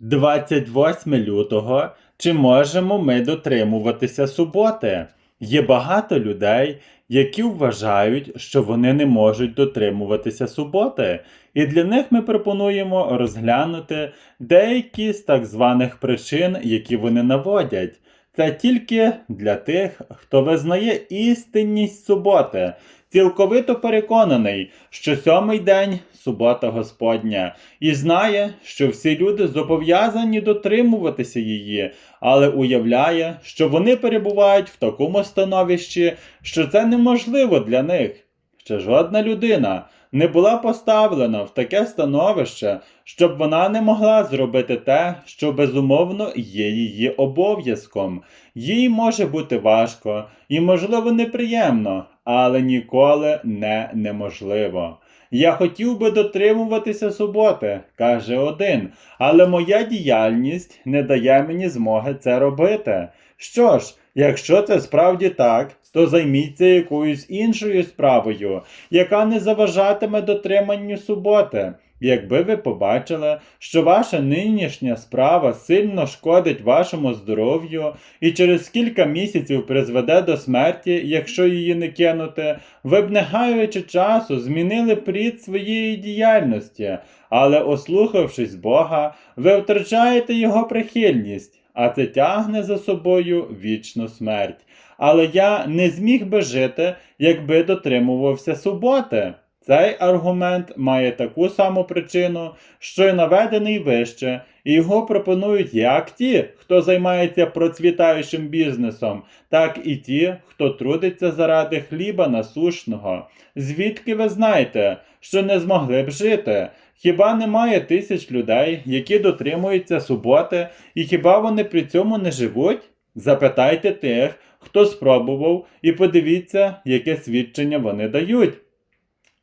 28 лютого. Чи можемо ми дотримуватися суботи? Є багато людей, які вважають, що вони не можуть дотримуватися суботи, і для них ми пропонуємо розглянути деякі з так званих причин, які вони наводять. Це тільки для тих, хто визнає істинність суботи, цілковито переконаний, що сьомий день субота Господня, і знає, що всі люди зобов'язані дотримуватися її, але уявляє, що вони перебувають в такому становищі, що це неможливо для них. Ще жодна людина не була поставлена в таке становище, щоб вона не могла зробити те, що безумовно є її обов'язком. Їй може бути важко і, можливо, неприємно, але ніколи не неможливо. Я хотів би дотримуватися суботи, каже один, але моя діяльність не дає мені змоги це робити. Що ж, якщо це справді так, то займіться якоюсь іншою справою, яка не заважатиме дотриманню суботи. Якби ви побачили, що ваша нинішня справа сильно шкодить вашому здоров'ю і через кілька місяців призведе до смерті, якщо її не кинути, ви б не гаючи часу змінили прід своєї діяльності, але, ослухавшись Бога, ви втрачаєте його прихильність, а це тягне за собою вічну смерть. Але я не зміг би жити, якби дотримувався суботи. Цей аргумент має таку саму причину, що й наведений вище, і його пропонують як ті, хто займається процвітаючим бізнесом, так і ті, хто трудиться заради хліба насушного. Звідки ви знаєте, що не змогли б жити? Хіба немає тисяч людей, які дотримуються суботи, і хіба вони при цьому не живуть? Запитайте тих, хто спробував, і подивіться, яке свідчення вони дають.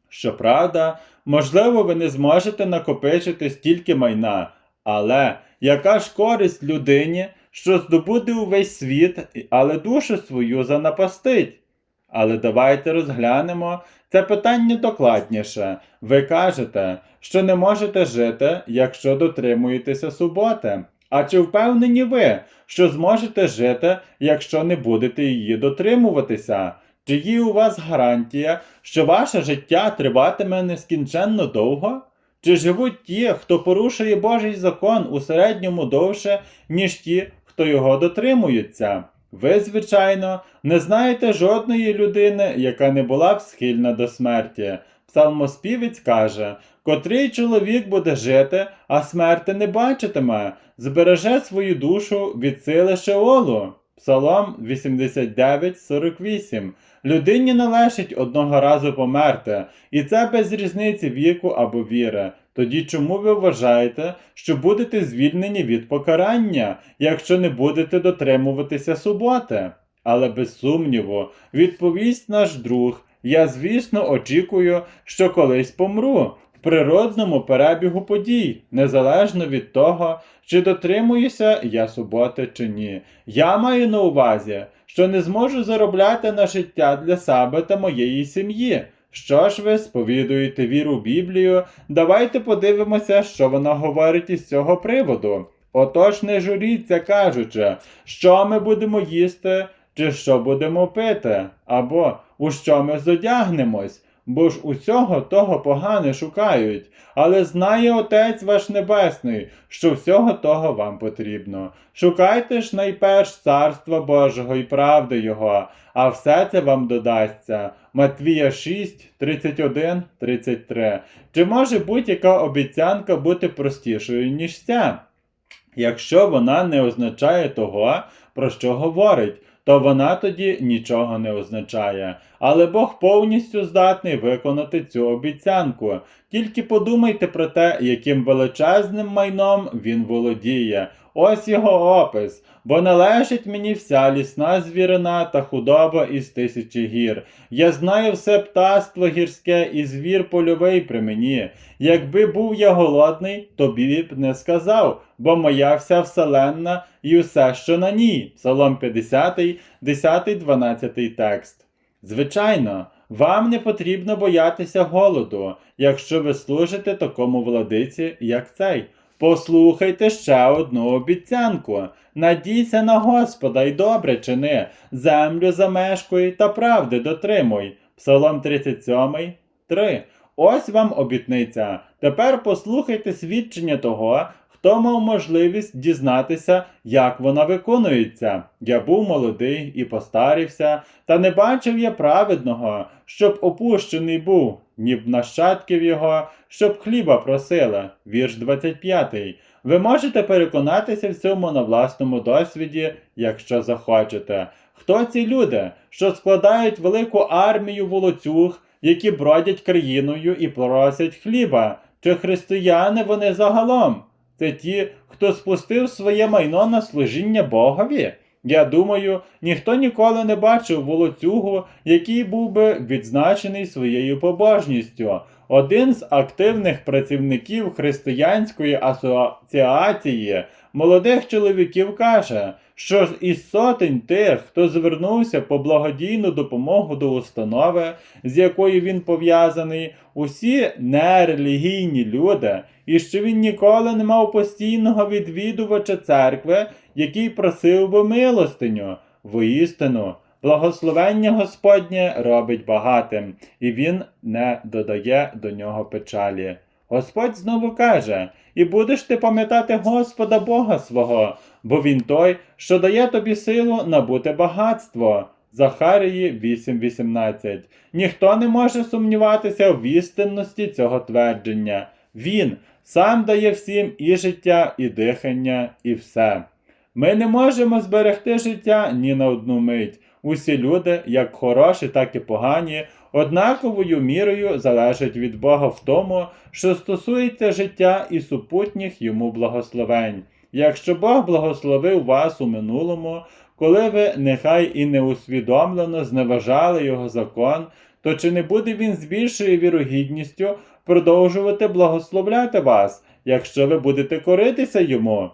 Щоправда, можливо, ви не зможете накопичити стільки майна, але яка ж користь людині, що здобуде увесь світ, але душу свою занапастить? Але давайте розглянемо це питання докладніше. Ви кажете, що не можете жити, якщо дотримуєтеся суботи. А чи впевнені ви, що зможете жити, якщо не будете її дотримуватися? Чи є у вас гарантія, що ваше життя триватиме нескінченно довго? Чи живуть ті, хто порушує Божий закон у середньому довше, ніж ті, хто його дотримується? Ви, звичайно, не знаєте жодної людини, яка не була б схильна до смерті. Псалмоспівець каже, котрий чоловік буде жити, а смерти не бачитиме, збереже свою душу від сили Шеолу. Псалом 89.48 Людині належить одного разу померти, і це без різниці віку або віри. Тоді чому ви вважаєте, що будете звільнені від покарання, якщо не будете дотримуватися суботи? Але без сумніву, відповість наш друг, я звісно очікую, що колись помру природному перебігу подій, незалежно від того, чи дотримуюся я суботи чи ні. Я маю на увазі, що не зможу заробляти на життя для себе та моєї сім'ї. Що ж ви сповідуєте віру в Біблію? Давайте подивимося, що вона говорить із цього приводу. Отож не журіться, кажучи, що ми будемо їсти, чи що будемо пити, або у що ми зодягнемось, бо ж усього того погане шукають. Але знає Отець ваш Небесний, що всього того вам потрібно. Шукайте ж найперш Царства Божого і правди Його, а все це вам додасться. Матвія 6, 31, 33. Чи може будь-яка обіцянка бути простішою, ніж ця? Якщо вона не означає того, про що говорить, то вона тоді нічого не означає. Але Бог повністю здатний виконати цю обіцянку. Тільки подумайте про те, яким величезним майном він володіє. Ось його опис. Бо належить мені вся лісна звірина та худоба із тисячі гір. Я знаю все птаство гірське і звір польовий при мені. Якби був я голодний, тобі б не сказав, бо моя вся вселенна і усе, що на ній. Псалом 50, 10, 12 текст. Звичайно, вам не потрібно боятися голоду, якщо ви служите такому владиці, як цей. Послухайте ще одну обіцянку. Надійся на Господа й добре чини, землю замешкуй та правди дотримуй. Псалом 37, 3. Ось вам обітниця. Тепер послухайте свідчення того, хто мав можливість дізнатися, як вона виконується. Я був молодий і постарівся, та не бачив я праведного, щоб опущений був, ні б нащадків його, щоб хліба просили. Вірш 25. Ви можете переконатися в цьому на власному досвіді, якщо захочете. Хто ці люди, що складають велику армію волоцюг, які бродять країною і просять хліба? Чи християни вони загалом? Це ті, хто спустив своє майно на служіння Богові? Я думаю, ніхто ніколи не бачив волоцюгу, який був би відзначений своєю побожністю. Один з активних працівників християнської асоціації молодих чоловіків каже, що ж із сотень тих, хто звернувся по благодійну допомогу до установи, з якою він пов'язаний, усі нерелігійні люди, і що він ніколи не мав постійного відвідувача церкви, який просив би милостиню. Воістину, благословення Господнє робить багатим, і він не додає до нього печалі. Господь знову каже: І будеш ти пам'ятати Господа Бога свого, бо Він той, що дає тобі силу набути багатство. Захарії 8.18. Ніхто не може сумніватися в істинності цього твердження. Він сам дає всім і життя, і дихання, і все. Ми не можемо зберегти життя ні на одну мить. Усі люди, як хороші, так і погані, однаковою мірою залежать від Бога в тому, що стосується життя і супутніх йому благословень. Якщо Бог благословив вас у минулому, коли ви нехай і неусвідомлено зневажали його закон, то чи не буде він з більшою вірогідністю продовжувати благословляти вас, якщо ви будете коритися йому?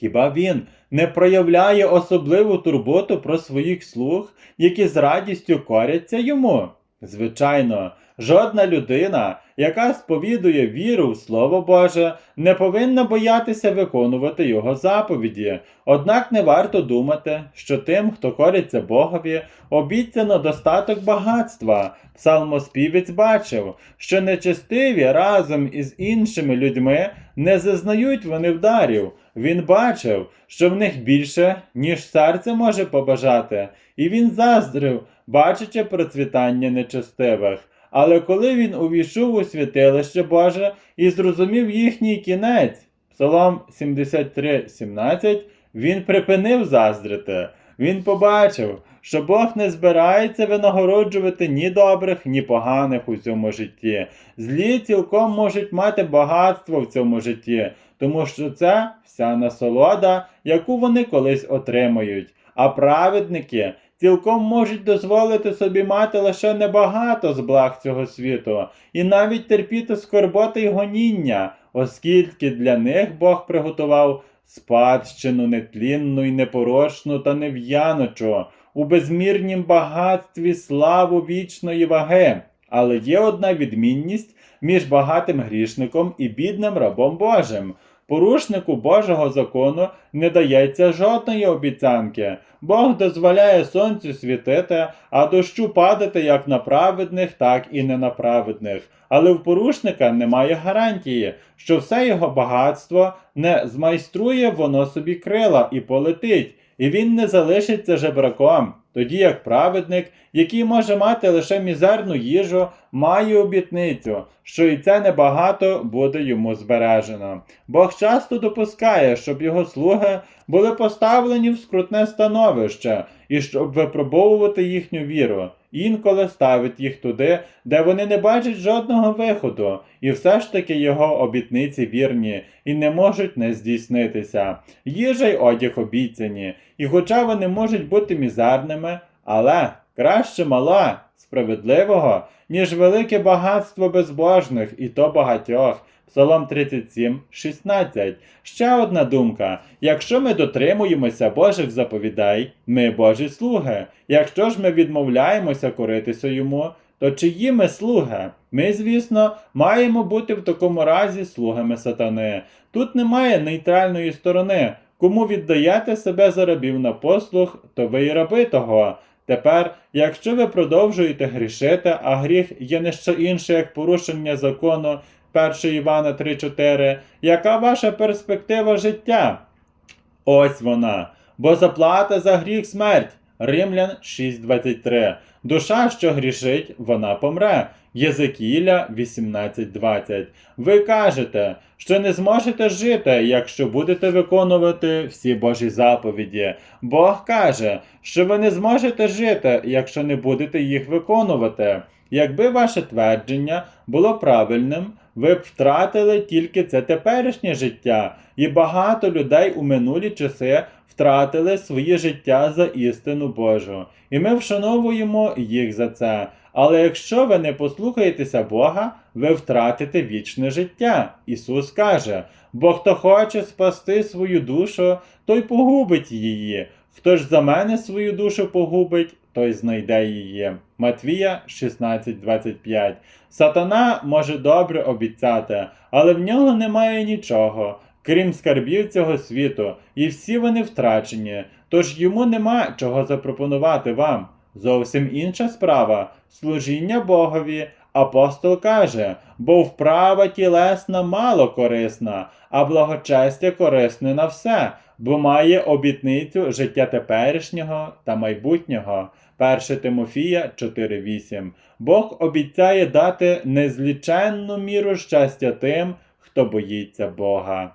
Хіба він не проявляє особливу турботу про своїх слуг, які з радістю коряться йому? Звичайно, жодна людина, яка сповідує віру в Слово Боже, не повинна боятися виконувати його заповіді. Однак не варто думати, що тим, хто кориться Богові, обіцяно достаток багатства. Псалмоспівець бачив, що нечестиві разом із іншими людьми не зазнають вони вдарів. Він бачив, що в них більше, ніж серце може побажати, і він заздрив, бачачи процвітання нечестивих. Але коли він увійшов у святилище Боже і зрозумів їхній кінець, Псалом 73:17, він припинив заздрити. Він побачив, що Бог не збирається винагороджувати ні добрих, ні поганих у цьому житті. Злі цілком можуть мати багатство в цьому житті, тому що це вся насолода, яку вони колись отримають. А праведники цілком можуть дозволити собі мати лише небагато з благ цього світу, і навіть терпіти скорботи й гоніння, оскільки для них Бог приготував спадщину нетлінну й непорочну та нев'яночу, у безмірнім багатстві славу вічної ваги. Але є одна відмінність між багатим грішником і бідним рабом Божим. Порушнику Божого закону не дається жодної обіцянки. Бог дозволяє сонцю світити, а дощу падати як на праведних, так і не на праведних. Але в порушника немає гарантії, що все його багатство не змайструє воно собі крила і полетить, і він не залишиться жебраком. Тоді як праведник, який може мати лише мізерну їжу, має обітницю, що і це небагато буде йому збережено. Бог часто допускає, щоб його слуги були поставлені в скрутне становище і щоб випробовувати їхню віру. Інколи ставить їх туди, де вони не бачать жодного виходу, і все ж таки його обітниці вірні і не можуть не здійснитися. Їжа й одяг обіцяні, і хоча вони можуть бути мізерними, але краще мала справедливого, ніж велике багатство безбожних, і то багатьох. Псалом 37, 16. Ще одна думка. Якщо ми дотримуємося Божих заповідей, ми Божі слуги. Якщо ж ми відмовляємося коритися йому, то чиї ми слуги? Ми, звісно, маємо бути в такому разі слугами сатани. Тут немає нейтральної сторони. Кому віддаєте себе за рабів на послуг, то ви і раби того. Тепер, якщо ви продовжуєте грішити, а гріх є не що інше, як порушення закону 1 Івана 3.4, яка ваша перспектива життя? Ось вона. Бо заплата за гріх смерть. Римлян 6.23. Душа, що грішить, вона помре. Єзекіля 18.20. Ви кажете, що не зможете жити, якщо будете виконувати всі Божі заповіді. Бог каже, що ви не зможете жити, якщо не будете їх виконувати. Якби ваше твердження було правильним, ви б втратили тільки це теперішнє життя, і багато людей у минулі часи втратили своє життя за істину Божу. І ми вшановуємо їх за це. Але якщо ви не послухаєтеся Бога, ви втратите вічне життя. Ісус каже: бо хто хоче спасти свою душу, той погубить її. Хто ж за мене свою душу погубить, той знайде її. Матвія 16:25. Сатана може добре обіцяти, але в нього немає нічого, крім скарбів цього світу, і всі вони втрачені, тож йому нема чого запропонувати вам. Зовсім інша справа служіння Богові. Апостол каже, бо вправа тілесна мало корисна, а благочестя корисне на все, бо має обітницю життя теперішнього та майбутнього. 1 Тимофія 4.8. Бог обіцяє дати незліченну міру щастя тим, хто боїться Бога.